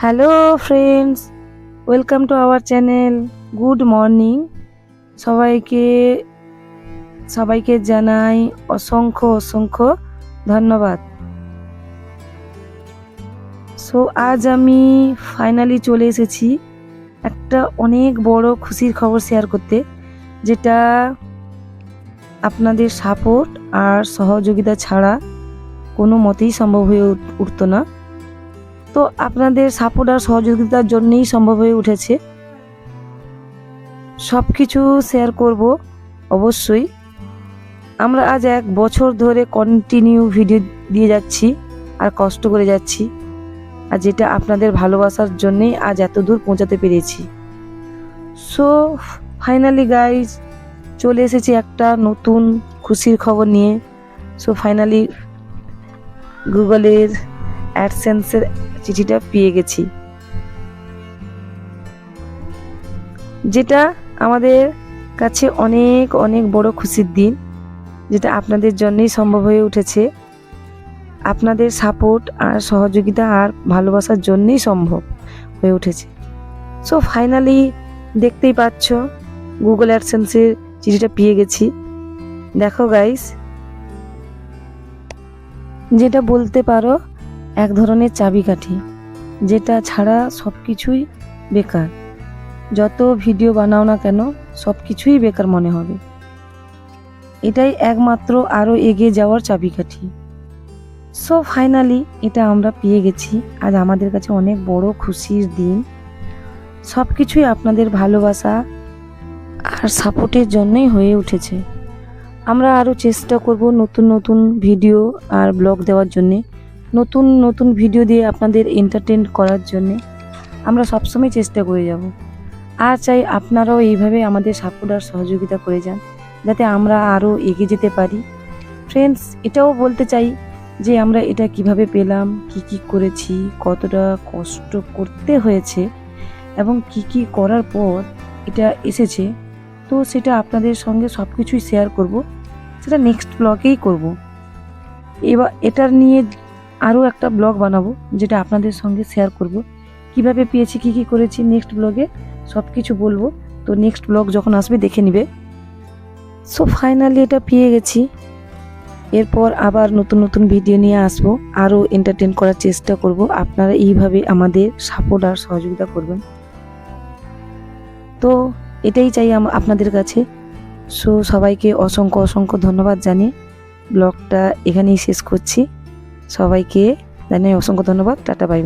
Hello friends welcome to our channel good morning সবাইকে সবাইকে জানাই অসংখ্য অসংখ্য ধন্যবাদ। সো আজ আমি ফাইনালি চলে এসেছি একটা অনেক বড় খুশির খবর শেয়ার করতে, যেটা আপনাদের সাপোর্ট আর সহযোগিতা ছাড়া কোনো মতেই সম্ভব হয়ে উঠ- উঠতো না। তো আপনাদের সাপোর্ট আর সহযোগিতার জন্যই সম্ভব হয়ে উঠেছে। সব কিছু শেয়ার করব অবশ্যই। আমরা আজ এক বছর ধরে কন্টিনিউ ভিডিও দিয়ে যাচ্ছি আর কষ্ট করে যাচ্ছি। আর যেটা আপনাদের ভালোবাসার জন্যেই আজ এত দূর পৌঁছাতে পেরেছি। সো ফাইনালি গাইজ চলে এসেছি একটা নতুন খুশির খবর নিয়ে। সো ফাইনালি গুগলের অ্যাডসেন্সের চিঠিটা পেয়ে গেছি। যেটা আমাদের কাছে অনেক অনেক বড় খুশির দিন, যেটা আপনাদের জন্যই সম্ভব হয়ে উঠেছে। আপনাদের সাপোর্ট আর সহযোগিতা আর ভালোবাসার জন্যই সম্ভব হয়ে উঠেছে। সো ফাইনালি দেখতেই পাচ্ছ গুগল অ্যাডসেন্সের চিঠিটা পেয়ে গেছি। দেখো গাইস যেটা বলতে পারো এক ধরনের চাবিকাঠি, যেটা ছাড়া সব কিছুই বেকার। যত ভিডিও বানাও না কেন সব কিছুই বেকার মনে হবে। এটাই একমাত্র আরও এগিয়ে যাওয়ার চাবিকাঠি। সো ফাইনালি এটা আমরা পেয়ে গেছি। আজ আমাদের কাছে অনেক বড় খুশির দিন। সব কিছুই আপনাদের ভালোবাসা আর সাপোর্টের জন্যই হয়ে উঠেছে। আমরা আরও চেষ্টা করব নতুন নতুন ভিডিও আর ব্লগ দেওয়ার জন্যে। নতুন নতুন ভিডিও দিয়ে আপনাদের এন্টারটেন করার জন্যে আমরা সবসময় চেষ্টা করে যাব। আর চাই আপনারাও এইভাবে আমাদের সাপোর্ট আর সহযোগিতা করে যান, যাতে আমরা আরও এগিয়ে যেতে পারি। ফ্রেন্ডস এটাও বলতে চাই যে আমরা এটা কীভাবে পেলাম, কি কি করেছি, কতটা কষ্ট করতে হয়েছে এবং কি কি করার পর এটা এসেছে। তো সেটা আপনাদের সঙ্গে সব কিছুই শেয়ার করব, সেটা নেক্সট ব্লগেই করব। এবার এটার নিয়ে আরও একটা ব্লগ বানাবো, যেটা আপনাদের সঙ্গে শেয়ার করব। কীভাবে পেয়েছি, কি কি করেছি নেক্সট ব্লগে সব কিছু বলব। তো নেক্সট ব্লগ যখন আসবে, দেখে নিবে। সো ফাইনালি এটা পেয়ে গেছি। এরপর আবার নতুন নতুন ভিডিও নিয়ে আসব। আরও এন্টারটেন করার চেষ্টা করব। আপনারা এইভাবে আমাদের সাপোর্ট আর সহযোগিতা করবেন। তো, এটাই চাই আপনাদের কাছে। সো সবাইকে অসংখ্য অসংখ্য ধন্যবাদ জানিয়ে ব্লগটা এখানেই শেষ করছি। সবাইকে জানাই অসংখ্য ধন্যবাদ টাটা বাই।